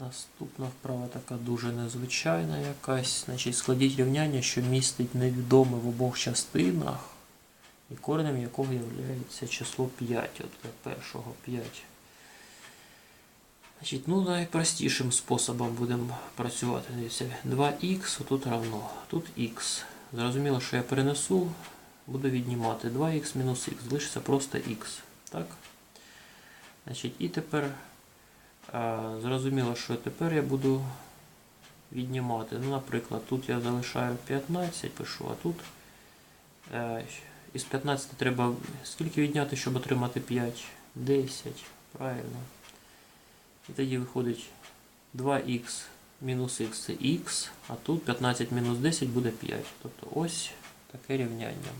Наступна вправа така дуже незвичайна якась. Значить, складіть рівняння, що містить невідоме в обох частинах, і коренем якого є число 5. От для першого 5. Значить, ну найпростішим способом будемо працювати. Дивіться, 2х тут равно. Тут х. Зрозуміло, що я перенесу, буду віднімати 2х мінус х. Залишиться просто х. Так? Значить, і тепер зрозуміло, що тепер я буду віднімати. Ну, наприклад, тут я залишаю 15, пишу, а тут е, із 15 треба скільки відняти, щоб отримати 5? 10. Правильно. І тоді виходить 2х мінус х це х, а тут 15 мінус 10 буде 5. Тобто ось таке рівняння.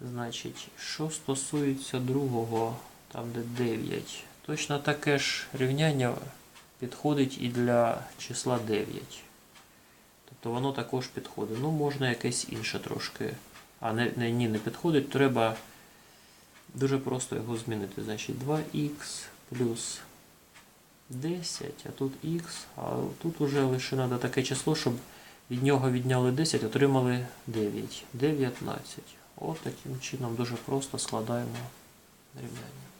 Значить, що стосується другого, там де 9, точно таке ж рівняння підходить і для числа 9. Тобто воно також підходить. Ну, можна якесь інше трошки. А не, не, ні, не підходить, треба дуже просто його змінити. Значить, 2х плюс 10, а тут х, а тут уже лише треба таке число, щоб від нього відняли 10, отримали 9. 19. От таким чином дуже просто складаємо рівняння.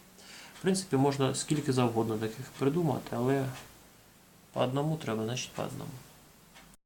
В принципі, можна скільки завгодно таких придумати, але по одному треба, значить по одному.